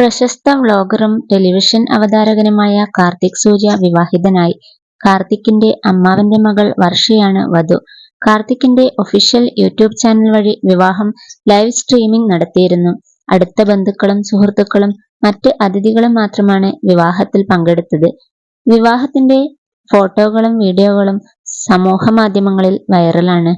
പ്രശസ്ത വ്ലോഗറും ടെലിവിഷൻ അവതാരകനുമായ കാർത്തിക് സൂര്യ വിവാഹിതനായി. കാർത്തിക്കിന്റെ അമ്മാവന്റെ മകൾ വർഷയാണ് വധു. കാർത്തിക്കിന്റെ ഒഫീഷ്യൽ യൂട്യൂബ് ചാനൽ വഴി വിവാഹം ലൈവ് സ്ട്രീമിംഗ് നടത്തിയിരുന്നു. അടുത്ത ബന്ധുക്കളും സുഹൃത്തുക്കളും മറ്റ് അതിഥികളും മാത്രമാണ് വിവാഹത്തിൽ പങ്കെടുത്തത്. വിവാഹത്തിന്റെ ഫോട്ടോകളും വീഡിയോകളും സമൂഹ മാധ്യമങ്ങളിൽ വൈറലാണ്.